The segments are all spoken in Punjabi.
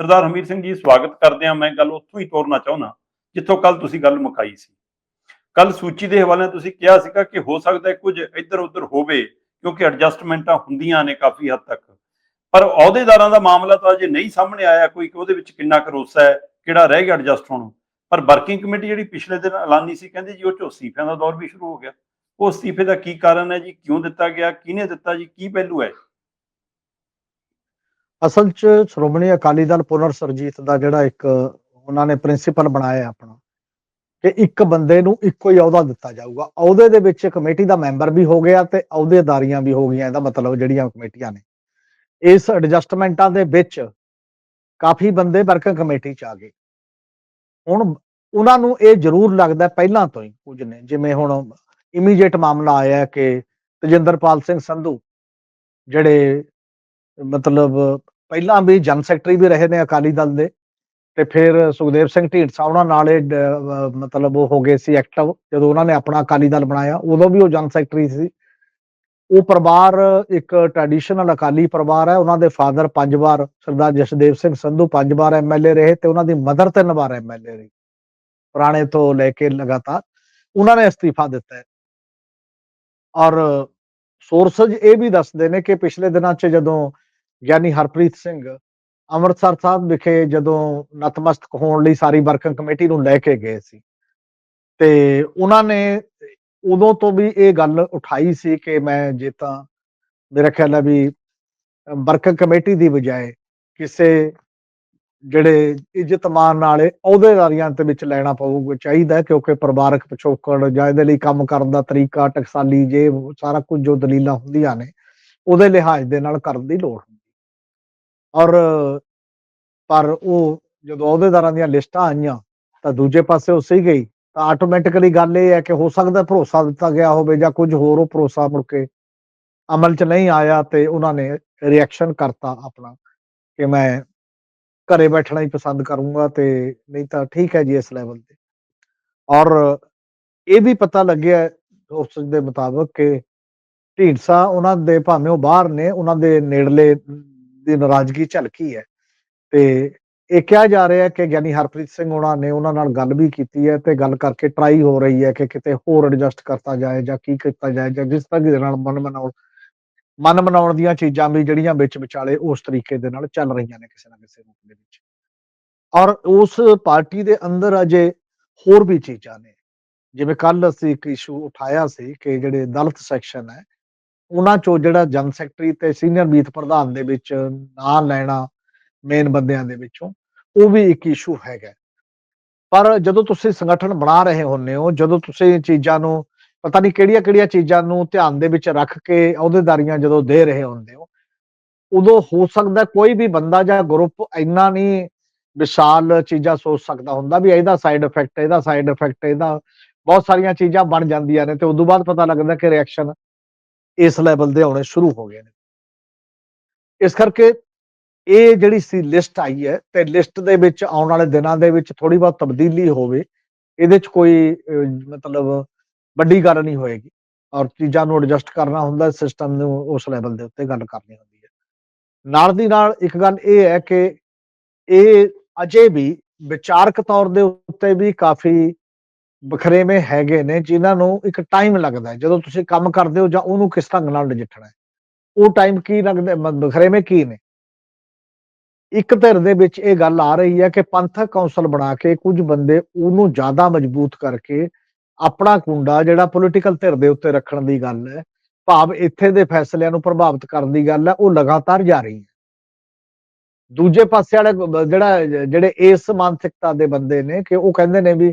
ਸਰਦਾਰ ਹਮੀਰ ਸਿੰਘ ਜੀ, ਸਵਾਗਤ ਕਰਦੇ ਹਾਂ। ਮੈਂ ਗੱਲ ਉੱਥੋਂ ਹੀ ਤੋਰਨਾ ਚਾਹੁੰਦਾ, ਜਿੱਥੋਂ ਕੱਲ ਤੁਸੀਂ ਗੱਲ ਮੁਕਾਈ ਸੀ। ਕੱਲ ਸੂਚੀ ਦੇ ਹਵਾਲੇ ਤੁਸੀਂ ਕਿਹਾ ਸੀਗਾ ਕਿ ਹੋ ਸਕਦਾ ਹੈ ਕੁਝ ਇੱਧਰ ਉੱਧਰ ਹੋਵੇ, ਕਿਉਂਕਿ ਐਡਜਸਟਮੈਂਟਾਂ ਹੁੰਦੀਆਂ ਨੇ ਕਾਫੀ ਹੱਦ ਤੱਕ। ਪਰ ਅਹੁਦੇਦਾਰਾਂ ਦਾ ਮਾਮਲਾ ਤਾਂ ਅਜੇ ਨਹੀਂ ਸਾਹਮਣੇ ਆਇਆ ਕੋਈ, ਕਿ ਉਹਦੇ ਵਿੱਚ ਕਿੰਨਾ ਕਰੋਸਾ ਹੈ, ਕਿਹੜਾ ਰਹਿ ਗਿਆ ਐਡਜਸਟ ਹੋਣ। ਪਰ ਵਰਕਿੰਗ ਕਮੇਟੀ ਜਿਹੜੀ ਪਿਛਲੇ ਦਿਨ ਐਲਾਨੀ ਸੀ, ਕਹਿੰਦੇ ਜੀ ਉਹ 'ਚੋਂ ਅਸਤੀਫਿਆਂ ਦਾ ਦੌਰ ਵੀ ਸ਼ੁਰੂ ਹੋ ਗਿਆ। ਉਹ ਅਸਤੀਫੇ ਦਾ ਕੀ ਕਾਰਨ ਹੈ ਜੀ? ਕਿਉਂ ਦਿੱਤਾ ਗਿਆ? ਕਿਹਨੇ ਦਿੱਤਾ ਜੀ? ਕੀ ਪਹਿਲੂ ਹੈ? ਅਸਲ 'ਚ ਸ਼੍ਰੋਮਣੀ ਅਕਾਲੀ ਦਲ ਪੁਨਰ ਸਰਜੀਤ ਦਾ ਜਿਹੜਾ ਇੱਕ ਉਹਨਾਂ ਨੇ ਪ੍ਰਿੰਸੀਪਲ ਬਣਾਇਆ ਆਪਣਾ, ਕਿ ਇੱਕ ਬੰਦੇ ਨੂੰ ਇੱਕੋ ਹੀ ਅਹੁਦਾ ਦਿੱਤਾ ਜਾਊਗਾ। ਅਹੁਦੇ ਦੇ ਵਿੱਚ ਕਮੇਟੀ ਦਾ ਮੈਂਬਰ ਵੀ ਹੋ ਗਿਆ ਤੇ ਅਹੁਦੇਦਾਰੀਆਂ ਵੀ ਹੋ ਗਈਆਂ, ਇਹਦਾ ਮਤਲਬ ਜਿਹੜੀਆਂ ਕਮੇਟੀਆਂ ਨੇ। ਇਸ ਐਡਜਸਟਮੈਂਟਾਂ ਦੇ ਵਿੱਚ ਕਾਫੀ ਬੰਦੇ ਵਰਕਿੰਗ ਕਮੇਟੀ 'ਚ ਆ ਗਏ। ਹੁਣ ਉਹਨਾਂ ਨੂੰ ਇਹ ਜ਼ਰੂਰ ਲੱਗਦਾ ਪਹਿਲਾਂ ਤੋਂ ਹੀ ਕੁਝ ਨੇ, ਜਿਵੇਂ ਹੁਣ ਇਮੀਡੀਏਟ ਮਾਮਲਾ ਆਇਆ ਕਿ ਤਜਿੰਦਰਪਾਲ ਸਿੰਘ ਸੰਧੂ, ਜਿਹੜੇ ਮਤਲਬ ਪਹਿਲਾਂ ਵੀ ਜਨ ਸੈਕਟਰੀ ਵੀ ਰਹੇ ਨੇ ਅਕਾਲੀ ਦਲ ਦੇ ਤੇ ਫਿਰ ਸੁਖਦੇਵ ਸਿੰਘ ਢੀਂਡਸਾ ਉਹਨਾਂ ਨਾਲ ਇਹ ਮਤਲਬ ਉਹ ਹੋ ਗਏ ਸੀ ਐਕਟਿਵ ਜਦੋਂ ਉਹਨਾਂ ਨੇ ਆਪਣਾ ਅਕਾਲੀ ਦਲ ਬਣਾਇਆ, ਉਦੋਂ ਵੀ ਉਹ ਜਨ ਸੈਕਟਰੀ ਸੀ। ਉਹ ਪਰਿਵਾਰ ਇੱਕ ਟ੍ਰੈਡੀਸ਼ਨਲ ਅਕਾਲੀ ਪਰਿਵਾਰ ਹੈ, ਉਹਨਾਂ ਦੇ ਫਾਦਰ ਪੰਜ ਵਾਰ, ਸਰਦਾਰ ਜਸਦੇਵ ਸਿੰਘ ਸੰਧੂ ਪੰਜ ਵਾਰ ਐਮਐਲਏ ਰਹੇ ਤੇ ਉਹਨਾਂ ਦੀ ਮਦਰ ਤਿੰਨ ਵਾਰ ਐਮਐਲਏ ਰਹੀ। ਪੁਰਾਣੇ ਤੋਂ ਲੈ ਕੇ ਲਗਾਤਾਰ ਉਹਨਾਂ ਨੇ ਅਸਤੀਫਾ ਦਿੱਤਾ ਹੈ। ਔਰ ਸੋਰਸਜ ਇਹ ਵੀ ਦੱਸਦੇ ਨੇ ਕਿ ਪਿਛਲੇ ਦਿਨਾਂ 'ਚ ਜਦੋਂ ਗਿਆਨੀ ਹਰਪ੍ਰੀਤ ਸਿੰਘ ਅੰਮ੍ਰਿਤਸਰ ਸਾਹਿਬ ਵਿਖੇ ਜਦੋਂ ਨਤਮਸਤਕ ਹੋਣ ਲਈ ਸਾਰੀ ਵਰਕਿੰਗ ਕਮੇਟੀ ਨੂੰ ਲੈ ਕੇ ਗਏ ਸੀ। ਤੇ ਉਹਨਾਂ ਨੇ ਉਦੋਂ ਤੋਂ ਵੀ ਇਹ ਗੱਲ ਉਠਾਈ ਸੀ ਕਿ ਮੈਂ ਜੇ ਤਾਂ ਮੇਰਾ ਖਿਆਲ ਹੈ ਵੀ ਵਰਕਿੰਗ ਕਮੇਟੀ ਦੀ ਬਜਾਏ ਕਿਸੇ ਜਿਹੜੇ ਇੱਜ਼ਤ ਮਾਨ ਵਾਲੇ ਅਹੁਦੇਦਾਰੀਆਂ ਦੇ ਵਿੱਚ ਲੈਣਾ ਪਊਗਾ ਚਾਹੀਦਾ ਕਿਉਂਕਿ ਪਰਿਵਾਰਕ ਪਿਛੋਕੜ ਜਾਂ ਇਹਦੇ ਲਈ ਕੰਮ ਕਰਨ ਦਾ ਤਰੀਕਾ, ਟਕਸਾਲੀ ਜੇ ਸਾਰਾ ਕੁਝ ਜੋ ਦਲੀਲਾਂ ਹੁੰਦੀਆਂ ਨੇ, ਉਹਦੇ ਲਿਹਾਜ਼ ਦੇ ਨਾਲ ਕਰਨ ਦੀ ਲੋੜ ਹੁੰਦੀ ਔਰ ਪਰ ਉਹ ਜਦੋਂ ਅਹੁਦੇਦਾਰਾਂ ਦੀਆਂ ਲਿਸਟਾਂ ਆਈਆਂ ਤਾਂ ਦੂਜੇ ਪਾਸੇ ਉਹ ਸਹੀ ਗਈ। ਤਾਂ ਆਟੋਮੈਟਿਕਲੀ ਗੱਲ ਇਹ ਹੈ ਕਿ ਹੋ ਸਕਦਾ ਭਰੋਸਾ ਦਿੱਤਾ ਗਿਆ ਹੋਵੇ ਜਾਂ ਕੁਝ ਹੋਰ ਉਹ ਭਰੋਸਾ ਮੁੜ ਕੇ ਅਮਲ 'ਚ ਨਹੀਂ ਆਇਆ ਤੇ ਉਹਨਾਂ ਨੇ ਰਿਐਕਸ਼ਨ ਕਰਤਾ ਆਪਣਾ ਕਿ ਮੈਂ ਘਰੇ ਬੈਠਣਾ ਹੀ ਪਸੰਦ ਕਰੂੰਗਾ ਤੇ ਨਹੀਂ ਤਾਂ ਠੀਕ ਹੈ ਜੀ ਇਸ ਲੈਵਲ ਤੇ। ਔਰ ਇਹ ਵੀ ਪਤਾ ਲੱਗਿਆ ਉਸ ਦੇ ਮੁਤਾਬਕ ਕਿ ਢੀਂਡਸਾ ਉਹਨਾਂ ਦੇ ਭਾਵੇਂ ਉਹ ਬਾਹਰ ਨੇ, ਉਹਨਾਂ ਦੇ ਨੇੜਲੇ ਦੀ ਨਾਰਾਜ਼ਗੀ ਝਲਕੀ ਹੈ। ਤੇ ਇਹ ਕਿਹਾ ਜਾ ਰਿਹਾ ਹੈ ਕਿ ਗਿਆਨੀ ਹਰਪ੍ਰੀਤ ਸਿੰਘ ਉਹਨਾਂ ਨੇ ਉਹਨਾਂ ਨਾਲ ਗੱਲ ਵੀ ਕੀਤੀ ਹੈ ਤੇ ਗੱਲ ਕਰਕੇ ਟਰਾਈ ਹੋ ਰਹੀ ਹੈ ਕਿ ਕਿਤੇ ਹੋਰ ਐਡਜਸਟ ਕਰਤਾ ਜਾਏ ਜਾਂ ਕੀ ਕੀਤਾ ਜਾਏ ਜਾਂ ਜਿਸ ਤਰ੍ਹਾਂ ਦੇ ਨਾਲ ਮਨ ਮਨਾਉਣ ਮਨ ਮਨਾਉਣ ਦੀਆਂ ਚੀਜ਼ਾਂ ਵੀ ਜਿਹੜੀਆਂ ਵਿੱਚ ਵਿਚਾਲੇ ਉਸ ਤਰੀਕੇ ਦੇ ਨਾਲ ਚੱਲ ਰਹੀਆਂ ਨੇ ਕਿਸੇ ਨਾ ਕਿਸੇ ਰੂਪ ਦੇ ਵਿੱਚ। ਔਰ ਉਸ ਪਾਰਟੀ ਦੇ ਅੰਦਰ ਅਜੇ ਹੋਰ ਵੀ ਚੀਜ਼ਾਂ ਨੇ। ਜਿਵੇਂ ਕੱਲ ਅਸੀਂ ਇੱਕ ਇਸ਼ੂ ਉਠਾਇਆ ਸੀ ਕਿ ਜਿਹੜੇ ਦਲਿਤ ਸੈਕਸ਼ਨ ਹੈ ਉਹਨਾਂ ਚੋਂ ਜਿਹੜਾ ਜਨਰਲ ਸੈਕਟਰੀ ਤੇ ਸੀਨੀਅਰ ਮੀਤ ਪ੍ਰਧਾਨ ਦੇ ਵਿੱਚ ਨਾਂ ਲੈਣਾ ਮੇਨ ਬੰਦਿਆਂ ਦੇ ਵਿੱਚੋਂ, ਉਹ ਵੀ ਇੱਕ ਇਸ਼ੂ ਹੈਗਾ। ਪਰ ਜਦੋਂ ਤੁਸੀਂ ਸੰਗਠਨ ਬਣਾ ਰਹੇ ਹੁੰਦੇ ਹੋ, ਜਦੋਂ ਤੁਸੀਂ ਚੀਜ਼ਾਂ ਨੂੰ ਪਤਾ ਨਹੀਂ ਕਿਹੜੀਆਂ ਕਿਹੜੀਆਂ ਚੀਜ਼ਾਂ ਨੂੰ ਧਿਆਨ ਦੇ ਵਿੱਚ ਰੱਖ ਕੇ ਅਹੁਦੇਦਾਰੀਆਂ ਜਦੋਂ ਦੇ ਰਹੇ ਹੁੰਦੇ ਹੋ, ਉਦੋਂ ਹੋ ਸਕਦਾ ਕੋਈ ਵੀ ਬੰਦਾ ਜਾਂ ਗਰੁੱਪ ਇੰਨਾ ਨਹੀਂ ਵਿਸ਼ਾਲ ਚੀਜ਼ਾਂ ਸੋਚ ਸਕਦਾ ਹੁੰਦਾ ਵੀ ਇਹਦਾ ਸਾਈਡ ਇਫੈਕਟ ਇਹਦਾ ਸਾਈਡ ਇਫੈਕਟ ਇਹਦਾ ਬਹੁਤ ਸਾਰੀਆਂ ਚੀਜ਼ਾਂ ਬਣ ਜਾਂਦੀਆਂ ਨੇ ਤੇ ਉਦੋਂ ਬਾਅਦ ਪਤਾ ਲੱਗਦਾ ਕਿ ਰਿਐਕਸ਼ਨ ਇਸ ਲੈਵਲ ਦੇ ਆਉਣੇ ਸ਼ੁਰੂ ਹੋ ਗਏ ਨੇ। ਇਸ ਕਰਕੇ ਇਹ ਜਿਹੜੀ ਸੀ ਲਿਸਟ ਆਈ ਹੈ ਤੇ ਲਿਸਟ ਦੇ ਵਿੱਚ ਆਉਣ ਵਾਲੇ ਦਿਨਾਂ ਦੇ ਵਿੱਚ ਥੋੜੀ ਬਹੁਤ ਤਬਦੀਲੀ ਹੋਵੇ, ਇਹਦੇ ਚ ਕੋਈ ਮਤਲਬ ਵੱਡੀ ਗੱਲ ਨਹੀਂ ਹੋਏਗੀ। ਔਰ ਚੀਜ਼ਾਂ ਨੂੰ ਐਡਜਸਟ ਕਰਨਾ ਹੁੰਦਾ ਸਿਸਟਮ ਨੂੰ ਉਸ ਲੈਵਲ ਦੇ ਉੱਤੇ ਗੱਲ ਕਰਨੀ ਹੁੰਦੀ ਹੈ। ਨਾਲ ਦੀ ਨਾਲ ਇੱਕ ਗੱਲ ਇਹ ਹੈ ਕਿ ਇਹ ਅਜੇ ਵੀ ਵਿਚਾਰਕ ਤੌਰ ਦੇ ਉੱਤੇ ਵੀ ਕਾਫੀ ਬਖਰੇਵੇਂ ਹੈਗੇ ਨੇ ਜਿਨ੍ਹਾਂ ਨੂੰ ਇੱਕ ਟਾਈਮ ਲੱਗਦਾ ਹੈ। ਜਦੋਂ ਤੁਸੀਂ ਕੰਮ ਕਰਦੇ ਹੋ ਜਾਂ ਉਹਨੂੰ ਕਿਸ ਢੰਗ ਨਾਲ ਨਜਿੱਠਣਾ ਹੈ। ਉਹ ਟਾਈਮ ਕੀ ਲੱਗਦਾ ਬਖਰੇਵੇਂ ਕੀ ਨੇ? ਇੱਕ ਧਿਰ ਦੇ ਵਿੱਚ ਇਹ ਗੱਲ ਆ ਰਹੀ ਹੈ ਕਿ ਪੰਥਕ ਕੌਂਸਲ ਬਣਾ ਕੇ ਕੁਝ ਬੰਦੇ ਉਹਨੂੰ ਜ਼ਿਆਦਾ ਮਜ਼ਬੂਤ ਕਰਕੇ ਆਪਣਾ ਕੁੰਡਾ ਜਿਹੜਾ ਪੋਲੀਟੀਕਲ ਧਿਰ ਦੇ ਉੱਤੇ ਰੱਖਣ ਦੀ ਗੱਲ ਹੈ, ਭਾਵ ਇੱਥੇ ਦੇ ਫੈਸਲਿਆਂ ਨੂੰ ਪ੍ਰਭਾਵਿਤ ਕਰਨ ਦੀ ਗੱਲ ਹੈ, ਉਹ ਲਗਾਤਾਰ ਜਾਰੀ ਹੈ। ਦੂਜੇ ਪਾਸੇ ਵਾਲੇ ਜਿਹੜਾ, ਜਿਹੜੇ ਇਸ ਮਾਨਸਿਕਤਾ ਦੇ ਬੰਦੇ ਨੇ ਕਿ ਉਹ ਕਹਿੰਦੇ ਨੇ ਵੀ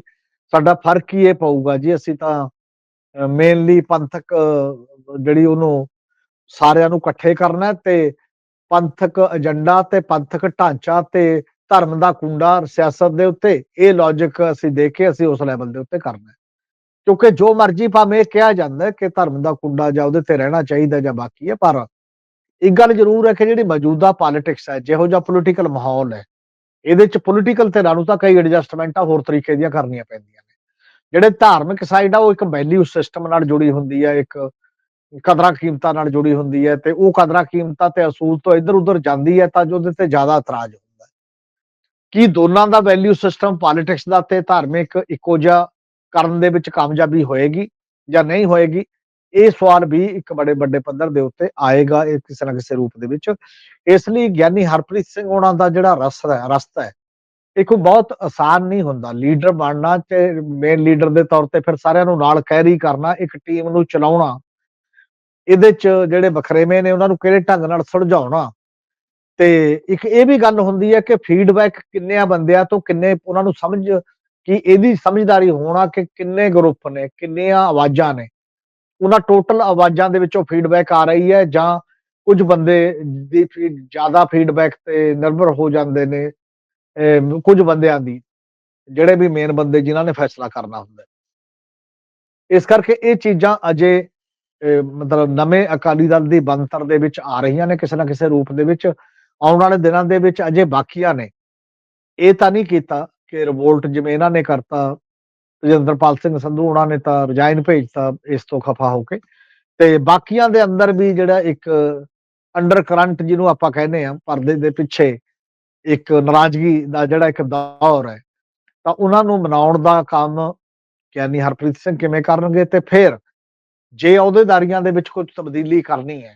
ਸਾਡਾ ਫ਼ਰਕ ਹੀ ਇਹ ਪਊਗਾ ਜੀ, ਅਸੀਂ ਤਾਂ ਮੇਨਲੀ ਪੰਥਕ ਜਿਹੜੀ ਉਹਨੂੰ ਸਾਰਿਆਂ ਨੂੰ ਇਕੱਠੇ ਕਰਨਾ ਹੈ ਤੇ ਪੰਥਕ ਏਜੰਡਾ ਤੇ ਪੰਥਕ ਢਾਂਚਾ ਤੇ ਧਰਮ ਦਾ ਕੁੰਡਾ ਸਿਆਸਤ ਦੇ ਉੱਤੇ, ਇਹ ਲੌਜੀਕ ਅਸੀਂ ਦੇਖ ਕੇ ਅਸੀਂ ਉਸ ਲੈਵਲ ਦੇ ਉੱਤੇ ਕਰਨਾ ਕਿਉਂਕਿ ਜੋ ਮਰਜ਼ੀ ਭਾਵੇਂ ਇਹ ਕਿਹਾ ਜਾਂਦਾ ਕਿ ਧਰਮ ਦਾ ਕੁੰਡਾ ਜਾਂ ਉਹਦੇ ਤੇ ਰਹਿਣਾ ਚਾਹੀਦਾ ਜਾਂ ਬਾਕੀ ਹੈ, ਪਰ ਇੱਕ ਗੱਲ ਜ਼ਰੂਰ ਹੈ ਕਿ ਜਿਹੜੀ ਮੌਜੂਦਾ ਪੋਲਿਟਿਕਸ ਹੈ, ਜਿਹੋ ਜਿਹਾ ਪੋਲੀਟੀਕਲ ਮਾਹੌਲ ਹੈ ਇਹਦੇ ਚ ਪੋਲੀਟੀਕਲ ਧਿਰਾਂ ਨੂੰ ਤਾਂ ਕਈ ਐਡਜਸਟਮੈਂਟਾਂ ਹੋਰ ਤਰੀਕੇ ਦੀਆਂ ਕਰਨੀਆਂ ਪੈਂਦੀਆਂ ਨੇ। ਜਿਹੜੇ ਧਾਰਮਿਕ ਸਾਈਡ ਆ, ਉਹ ਇੱਕ ਵੈਲਿਊ ਸਿਸਟਮ ਨਾਲ ਜੁੜੀ ਹੁੰਦੀ ਹੈ ਇੱਕ ਕਦਰਾਂ ਕੀਮਤਾਂ ਨਾਲ ਜੁੜੀ ਹੁੰਦੀ ਹੈ ਤੇ ਉਹ ਕਦਰਾਂ ਕੀਮਤਾਂ ਤੇ ਅਸੂਲ ਤੋਂ ਇੱਧਰ ਉੱਧਰ ਜਾਂਦੀ ਹੈ ਤਾਂ ਜੋ ਉਹਦੇ ਤੇ ਜ਼ਿਆਦਾ ਇਤਰਾਜ਼ ਹੁੰਦਾ। ਹੈ ਕੀ ਦੋਨਾਂ ਦਾ ਵੈਲਿਊ ਸਿਸਟਮ ਪੋਲਿਟਿਕਸ ਦਾ ਤੇ ਧਾਰਮਿਕ ਇੱਕੋ ਜਿਹਾ ਕਰਨ ਦੇ ਵਿੱਚ ਕਾਮਯਾਬੀ ਹੋਏਗੀ ਜਾਂ ਨਹੀਂ ਹੋਏਗੀ? ਇਹ ਸਵਾਲ ਵੀ ਇੱਕ ਬੜੇ ਵੱਡੇ ਪੱਧਰ ਦੇ ਉੱਤੇ ਆਏਗਾ ਇਹ ਕਿਸੇ ਨਾ ਕਿਸੇ ਰੂਪ ਦੇ ਵਿੱਚ। ਇਸ ਲਈ ਗਿਆਨੀ ਹਰਪ੍ਰੀਤ ਸਿੰਘ ਉਹਨਾਂ ਦਾ ਜਿਹੜਾ ਰਸਤਾ ਹੈ ਰਸਤਾ ਹੈ, ਇਹ ਕੋਈ ਬਹੁਤ ਆਸਾਨ ਨਹੀਂ ਹੁੰਦਾ। ਲੀਡਰ ਬਣਨਾ ਤੇ ਮੇਨ ਲੀਡਰ ਦੇ ਤੌਰ ਤੇ ਫਿਰ ਸਾਰਿਆਂ ਨੂੰ ਨਾਲ ਕੈਰੀ ਕਰਨਾ, ਇੱਕ ਟੀਮ ਨੂੰ ਚਲਾਉਣਾ, ਇਹਦੇ ਚ ਜਿਹੜੇ ਵਖਰੇਵੇਂ ਨੇ ਉਹਨਾਂ ਨੂੰ ਕਿਹੜੇ ਢੰਗ ਨਾਲ ਸੁਲਝਾਉਣਾ। ਤੇ ਇੱਕ ਇਹ ਵੀ ਗੱਲ ਹੁੰਦੀ ਹੈ ਕਿ ਫੀਡਬੈਕ ਕਿੰਨਿਆਂ ਬੰਦਿਆਂ ਤੋਂ, ਕਿੰਨੇ ਉਹਨਾਂ ਨੂੰ ਸਮਝ, ਕਿ ਇਹਦੀ ਸਮਝਦਾਰੀ ਹੋਣਾ ਕਿ ਕਿੰਨੇ ਗਰੁੱਪ ਨੇ, ਕਿੰਨੀਆਂ ਆਵਾਜ਼ਾਂ ਨੇ। ਉਹਨਾਂ ਟੋਟਲ ਆਵਾਜ਼ਾਂ ਦੇ ਵਿੱਚੋਂ ਫੀਡਬੈਕ ਆ ਰਹੀ ਹੈ ਜਾਂ ਕੁਝ ਬੰਦੇ ਦੀ ਫੀਡ ਜ਼ਿਆਦਾ ਫੀਡਬੈਕ ਤੇ ਨਿਰਭਰ ਹੋ ਜਾਂਦੇ ਨੇ, ਅਮ, ਕੁਝ ਬੰਦਿਆਂ ਦੀ, ਜਿਹੜੇ ਵੀ ਮੇਨ ਬੰਦੇ ਜਿਨ੍ਹਾਂ ਨੇ ਫੈਸਲਾ ਕਰਨਾ ਹੁੰਦਾ ਇਸ ਕਰਕੇ ਇਹ ਚੀਜ਼ਾਂ ਅਜੇ ਮਤਲਬ ਨਵੇਂ ਅਕਾਲੀ ਦਲ ਦੀ ਬੰਤਰ ਦੇ ਵਿੱਚ ਆ ਰਹੀਆਂ ਨੇ, ਕਿਸੇ ਨਾ ਕਿਸੇ ਰੂਪ ਦੇ ਵਿੱਚ। ਆਉਣ ਵਾਲੇ ਦਿਨਾਂ ਦੇ ਵਿੱਚ ਅਜੇ ਬਾਕੀਆਂ ਨੇ। ਇਹ ਤਾਂ ਨਹੀਂ ਕੀਤਾ ਕਿ ਰਿਵੋਲਟ ਜਿਵੇਂ ਇਹਨਾਂ ਨੇ ਕਰਤਾ ਰਜਿੰਦਰਪਾਲ ਸਿੰਘ ਸੰਧੂ ਉਹਨਾਂ ਨੇ ਤਾਂ ਰਿਜ਼ਾਈਨ ਭੇਜਤਾ ਇਸ ਤੋਂ ਖਫਾ ਹੋ ਕੇ। ਤੇ ਬਾਕੀਆਂ ਦੇ ਅੰਦਰ ਵੀ ਜਿਹੜਾ ਇੱਕ ਅੰਡਰ ਕਰੰਟ ਜਿਹਨੂੰ ਆਪਾਂ ਕਹਿੰਦੇ ਆ ਪਰਦੇ ਦੇ ਪਿੱਛੇ ਇੱਕ ਨਾਰਾਜ਼ਗੀ ਦਾ ਜਿਹੜਾ ਇੱਕ ਦੌਰ ਹੈ, ਤਾਂ ਉਹਨਾਂ ਨੂੰ ਮਨਾਉਣ ਦਾ ਕੰਮ ਗਿਆਨੀ ਹਰਪ੍ਰੀਤ ਸਿੰਘ ਕਿਵੇਂ ਕਰਨਗੇ ਤੇ ਫਿਰ ਜੇ ਅਹੁਦੇਦਾਰੀਆਂ ਦੇ ਵਿੱਚ ਕੁਝ ਤਬਦੀਲੀ ਕਰਨੀ ਹੈ,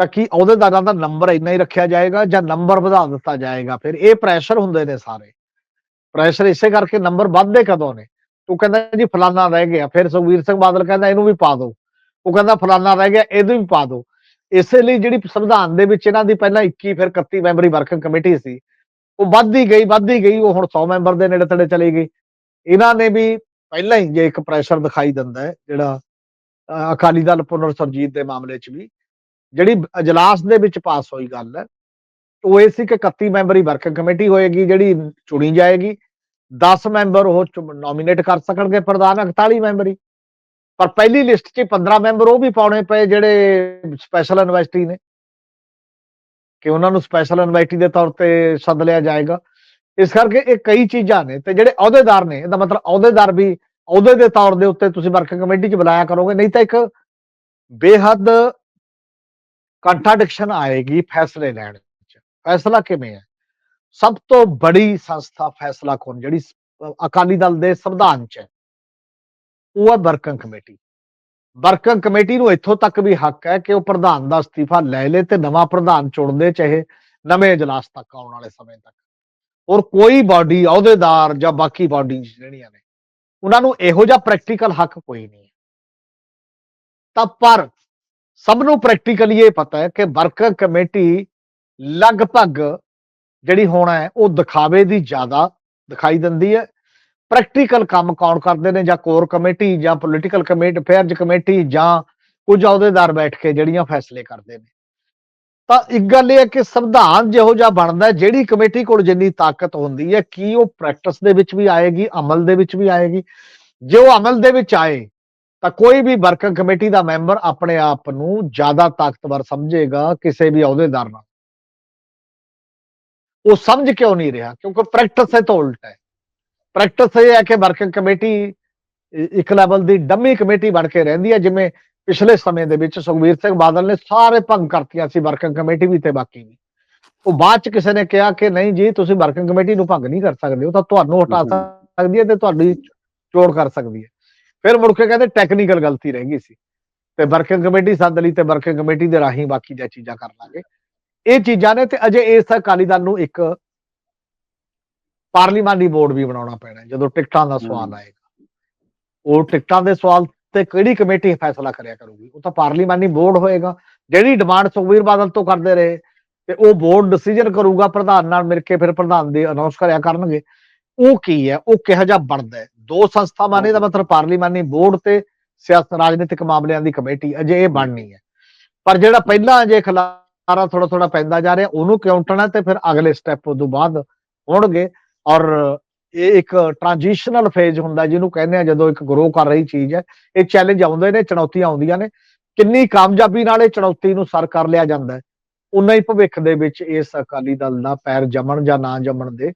ਤਾਂ ਕੀ ਅਹੁਦੇਦਾਰਾਂ ਦਾ ਨੰਬਰ ਇੰਨਾ ਹੀ ਰੱਖਿਆ ਜਾਏਗਾ ਜਾਂ ਨੰਬਰ ਵਧਾ ਦਿੱਤਾ ਜਾਏਗਾ? ਫਿਰ ਇਹ ਪ੍ਰੈਸ਼ਰ ਹੁੰਦੇ ਨੇ ਸਾਰੇ। ਪ੍ਰੈਸ਼ਰ ਇਸੇ ਕਰਕੇ ਨੰਬਰ ਵੱਧਦੇ ਕਦੋਂ ਨੇ? ਉਹ ਕਹਿੰਦਾ ਜੀ ਫਲਾਨਾ ਰਹਿ ਗਿਆ, ਫਿਰ ਸੁਖਵੀਰ ਸਿੰਘ ਬਾਦਲ ਕਹਿੰਦਾ ਇਹਨੂੰ ਵੀ ਪਾ ਦਿਓ ਉਹ ਕਹਿੰਦਾ ਫਲਾਨਾ ਰਹਿ ਗਿਆ, ਇਹਨੂੰ ਵੀ ਪਾ ਦਿਓ ਇਸੇ ਲਈ ਜਿਹੜੀ ਸੰਵਿਧਾਨ ਦੇ ਵਿੱਚ ਇਹਨਾਂ ਦੀ ਪਹਿਲਾਂ 21 ਫਿਰ 31 ਮੈਂਬਰੀ ਵਰਕਿੰਗ ਕਮੇਟੀ ਸੀ, ਉਹ ਵੱਧਦੀ ਗਈ ਵੱਧਦੀ ਗਈ, ਉਹ ਹੁਣ 100 ਮੈਂਬਰ ਦੇ ਨੇੜੇ ਤੇੜੇ ਚਲੀ ਗਈ। ਇਹਨਾਂ ਨੇ ਵੀ ਪਹਿਲਾਂ ਹੀ ਜੇ ਇੱਕ ਪ੍ਰੈਸ਼ਰ ਦਿਖਾਈ ਦਿੰਦਾ ਹੈ, ਜਿਹੜਾ ਅਕਾਲੀ ਦਲ ਪੁਨਰ ਸਰਜੀਤ ਦੇ ਮਾਮਲੇ 'ਚ ਵੀ, ਜਿਹੜੀ ਅਜਲਾਸ ਦੇ ਵਿੱਚ ਪਾਸ ਹੋਈ ਗੱਲ ਹੈ, ਉਹ ਇਹ ਸੀ ਕਿ 31 ਮੈਂਬਰੀ ਵਰਕਿੰਗ ਕਮੇਟੀ ਹੋਏਗੀ, ਜਿਹੜੀ ਚੁਣੀ ਜਾਏਗੀ। 10 ਮੈਂਬਰ ਉਹ ਨੋਮੀਨੇਟ ਕਰ ਸਕਣਗੇ ਪ੍ਰਧਾਨ 41 ਮੈਂਬਰੀ। ਪਰ ਪਹਿਲੀ ਲਿਸਟ 'ਚ 15 ਮੈਂਬਰ ਉਹ ਵੀ ਪਾਉਣੇ ਪਏ ਜਿਹੜੇ ਸਪੈਸ਼ਲ ਇਨਵੈਸਟੀ ਨੇ। ਕਿ ਉਹਨਾਂ ਨੂੰ ਸਪੈਸ਼ਲ ਇਨਵੈਸਟੀ ਦੇ ਤੌਰ ਤੇ ਸੱਦ ਲਿਆ ਜਾਏਗਾ। ਇਸ ਕਰਕੇ ਇਹ ਕਈ ਚੀਜ਼ਾਂ ਨੇ ਤੇ ਜਿਹੜੇ ਅਹੁਦੇਦਾਰ ਨੇ, ਇਹਦਾ ਮਤਲਬ ਅਹੁਦੇਦਾਰ ਵੀ ਅਹੁਦੇ ਦੇ ਤੌਰ ਦੇ ਉੱਤੇ ਤੁਸੀਂ ਵਰਕਿੰਗ ਕਮੇਟੀ 'ਚ ਬੁਲਾਇਆ ਕਰੋਗੇ, ਨਹੀਂ ਤਾਂ ਇੱਕ ਬੇਹੱਦ ਕੰਟਰਡਿਕਸ਼ਨ ਆਏਗੀ ਫੈਸਲੇ ਲੈਣ ਵਿੱਚ ਫੈਸਲਾ ਕਿਵੇਂ ਹੈ? ਸਭ ਤੋਂ ਬੜੀ ਸੰਸਥਾ ਫੈਸਲਾ ਕੌਣ? ਜਿਹੜੀ ਅਕਾਲੀ ਦਲ ਦੇ ਸੰਵਿਧਾਨ 'ਚ ਹੈ। ਉਹ ਹੈ ਵਰਕਿੰਗ ਕਮੇਟੀ। ਵਰਕਿੰਗ ਕਮੇਟੀ ਨੂੰ ਇੱਥੋਂ ਤੱਕ ਵੀ ਹੱਕ ਹੈ ਕਿ ਉਹ ਪ੍ਰਧਾਨ ਦਾ ਅਸਤੀਫਾ ਲੈ ਲੇ ਤੇ ਨਵਾਂ ਪ੍ਰਧਾਨ ਚੁਣਦੇ ਚਾਹੇ ਨਵੇਂ ਇਜਲਾਸ ਤੱਕ ਆਉਣ ਵਾਲੇ ਸਮੇਂ ਤੱਕ। ਔਰ ਕੋਈ ਬਾਡੀ ਅਹੁਦੇਦਾਰ ਜਾਂ ਬਾਕੀ ਬਾਡੀਜ਼ ਜਿਹੜੀਆਂ ਨੇ, ਉਹਨਾਂ ਨੂੰ ਇਹੋ ਜਿਹਾ ਪ੍ਰੈਕਟੀਕਲ ਹੱਕ ਕੋਈ ਨਹੀਂ ਹੈ। ਤਾਂ ਪਰ ਸਭ ਨੂੰ ਪ੍ਰੈਕਟੀਕਲੀ ਇਹ ਪਤਾ ਹੈ ਕਿ ਵਰਕਰ ਕਮੇਟੀ ਲਗਭਗ ਜਿਹੜੀ ਹੋਣਾ ਹੈ, ਉਹ ਦਿਖਾਵੇ ਦੀ ਜ਼ਿਆਦਾ ਦਿਖਾਈ ਦਿੰਦੀ ਹੈ। ਪ੍ਰੈਕਟੀਕਲ ਕੰਮ ਕੌਣ ਕਰਦੇ ਨੇ ਜਾਂ ਕੋਰ ਕਮੇਟੀ ਜਾਂ ਪੋਲੀਟੀਕਲ ਕਮੇਟੀ ਅਫੇਅਰਜ਼ ਕਮੇਟੀ ਜਾਂ ਕੁਝ ਅਹੁਦੇਦਾਰ ਬੈਠ ਕੇ ਜਿਹੜੀਆਂ ਫੈਸਲੇ ਕਰਦੇ ਨੇ। ਤਾਂ ਇੱਕ ਗੱਲ ਇਹ ਹੈ ਕਿ ਸੰਵਿਧਾਨ ਜਿਹੋ ਜਿਹਾ ਬਣਦਾ ਹੈ, ਜਿਹੜੀ ਕਮੇਟੀ ਕੋਲ ਜਿੰਨੀ ਤਾਕਤ ਹੁੰਦੀ ਹੈ, ਕੀ ਉਹ ਪ੍ਰੈਕਟਿਸ ਦੇ ਵਿੱਚ ਵੀ ਆਏਗੀ, ਅਮਲ ਦੇ ਵਿੱਚ ਵੀ ਆਏਗੀ। ਜੇ ਉਹ ਅਮਲ ਦੇ ਵਿੱਚ ਆਏ, ਤਾਂ ਕੋਈ ਵੀ ਵਰਕਿੰਗ ਕਮੇਟੀ ਦਾ ਮੈਂਬਰ ਆਪਣੇ ਆਪ ਨੂੰ ਜ਼ਿਆਦਾ ਤਾਕਤਵਰ ਸਮਝੇਗਾ ਕਿਸੇ ਵੀ ਅਹੁਦੇਦਾਰ ਨਾਲ। ਉਹ ਸਮਝ ਕਿਉਂ ਨਹੀਂ ਰਿਹਾ? ਕਿਉਂਕਿ ਪ੍ਰੈਕਟਿਸ ਹੈ ਤਾਂ ਉਲਟ ਹੈ। ਪ੍ਰੈਕਟਿਸ ਇਹ ਹੈ ਕਿ ਵਰਕਿੰਗ ਕਮੇਟੀ ਇੱਕ ਲੈਵਲ ਦੀ ਡੰਮੀ ਕਮੇਟੀ ਬਣ ਕੇ ਰਹਿੰਦੀ ਹੈ ਜਿਵੇਂ ਪਿਛਲੇ ਸਮੇਂ ਦੇ ਵਿੱਚ ਸੁਖਵੀਰ ਸਿੰਘ ਬਾਦਲ ਨੇ ਸਾਰੇ ਭੰਗ ਕਰਤੀਆਂ ਸੀ ਵਰਕਿੰਗ ਕਮੇਟੀ ਵੀ ਤੇ ਬਾਕੀ ਵੀ। ਉਹ ਬਾਅਦ ਚ ਕਿਸੇ ਨੇ ਕਿਹਾ ਕਿ ਨਹੀਂ ਜੀ ਤੁਸੀਂ ਵਰਕਿੰਗ ਕਮੇਟੀ ਨੂੰ ਭੰਗ ਨਹੀਂ ਕਰ ਸਕਦੇ ਉਹ ਤਾਂ ਤੁਹਾਨੂੰ ਹਟਾ। ਸਕਦੀ ਹੈ ਤੇ ਤੁਹਾਡੀ ਚੋੜ ਕਰ ਸਕਦੀ ਹੈ। ਫਿਰ ਮੁੜ ਕੇ ਕਹਿੰਦੇ ਟੈਕਨੀਕਲ ਗਲਤੀ ਰਹਿ ਗਈ ਸੀ। ਤੇ ਵਰਕਿੰਗ ਕਮੇਟੀ ਸੱਦ ਲਈ ਤੇ ਵਰਕਿੰਗ ਕਮੇਟੀ ਦੇ ਰਾਹੀਂ ਬਾਕੀ ਦੀਆਂ ਚੀਜ਼ਾਂ ਕਰ ਲਾਂਗੇ। ਇਹ ਚੀਜ਼ਾਂ ਨੇ ਤੇ ਅਜੇ ਇਸ ਅਕਾਲੀ ਦਲ ਨੂੰ ਇੱਕ ਪਾਰਲੀਮਾਨੀ ਬੋਰਡ ਵੀ ਬਣਾਉਣਾ ਪੈਣਾ ਜਦੋਂ ਟਿਕਟਾਂ ਦਾ ਸਵਾਲ। ਆਏਗਾ। ਉਹ ਟਿਕਟਾਂ ਦੇ ਸਵਾਲ ਤੇ ਕਿਹੜੀ ਕਮੇਟੀ ਫੈਸਲਾ ਕਰਿਆ ਕਰੂਗੀ? ਉਹ ਤਾਂ ਪਾਰਲੀਮਾਨੀ ਬੋਰਡ ਹੋਏਗਾ ਜਿਹੜੀ ਡਿਮਾਂਡ ਸੁਖਵੀਰ ਬਾਦਲ ਤੋਂ ਕਰਦੇ ਰਹੇ ਤੇ ਉਹ ਬੋਰਡ ਡਿਸੀਜਨ ਕਰੂਗਾ ਪ੍ਰਧਾਨ ਨਾਲ ਮਿਲ ਕੇ ਫਿਰ ਪ੍ਰਧਾਨ ਦੇ ਅਨਾਉਂਸ ਕਰਿਆ ਕਰਨਗੇ। ਉਹ ਕੀ ਹੈ? ਉਹ ਕਿਹੋ ਜਿਹਾ ਬਣਦਾ ਹੈ? ਦੋ ਸੰਸਥਾਵਾਂ ਨੇ ਦਾ ਮਤਲਬ ਪਾਰਲੀਮਾਨੀ ਬੋਰਡ ਤੇ ਸਿਆਸਤ ਰਾਜਨੀਤਿਕ ਮਾਮਲਿਆਂ ਦੀ ਕਮੇਟੀ ਅਜੇ ਇਹ ਬਣਨੀ ਹੈ। ਪਰ ਜਿਹੜਾ ਪਹਿਲਾਂ ਅਜੇ ਖਲਾਰਾ ਥੋੜਾ ਥੋੜਾ ਪੈਂਦਾ ਜਾ ਰਿਹਾ, ਉਹਨੂੰ ਕਿਉਂਟਣਾ ਤੇ ਫਿਰ ਅਗਲੇ ਸਟੈਪ ਤੋਂ ਬਾਅਦ ਹੋਣਗੇ ਔਰ ਇਹ ਇੱਕ ਟ੍ਰਾਂਜੀਸ਼ਨਲ ਫੇਜ਼ ਹੁੰਦਾ, ਜਿਹਨੂੰ ਕਹਿੰਦੇ ਆ ਜਦੋਂ ਇੱਕ ਗਰੋ ਕਰ ਰਹੀ ਚੀਜ਼ ਹੈ, ਇਹ ਚੈਲੰਜ ਆਉਂਦੇ ਨੇ, ਚੁਣੌਤੀਆਂ ਆਉਂਦੀਆਂ ਨੇ। ਕਿੰਨੀ ਕਾਮਯਾਬੀ ਨਾਲ ਇਹ ਚੁਣੌਤੀ ਨੂੰ ਸਰ ਕਰ ਲਿਆ ਜਾਂਦਾ ਹੈ, ਉਨਾ ਹੀ ਭਵਿੱਖ ਦੇ ਵਿੱਚ ਇਸ ਅਕਾਲੀ ਦਲ ਦਾ ਪੈਰ ਜੰਮਣ ਜਾਂ ਨਾ ਜੰਮਣ ਦੇ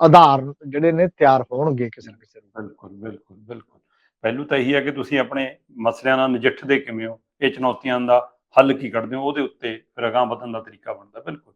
ਆਧਾਰ ਜਿਹੜੇ ਨੇ ਤਿਆਰ ਹੋਣਗੇ ਕਿਸੇ ਨਾ ਕਿਸੇ ਨੂੰ ਬਿਲਕੁਲ ਬਿਲਕੁਲ ਬਿਲਕੁਲ। ਪਹਿਲੂ ਤਾਂ ਇਹੀ ਹੈ ਕਿ ਤੁਸੀਂ ਆਪਣੇ ਮਸਲਿਆਂ ਨਾਲ ਨਜਿੱਠਦੇ ਕਿਵੇਂ ਹੋ? ਇਹ ਚੁਣੌਤੀਆਂ ਦਾ ਹੱਲ ਕੀ ਕੱਢਦੇ ਹੋ? ਉਹਦੇ ਉੱਤੇ ਫਿਰ ਅਗਾਂਹ ਵਧਣ ਦਾ ਤਰੀਕਾ ਬਣਦਾ ਬਿਲਕੁਲ।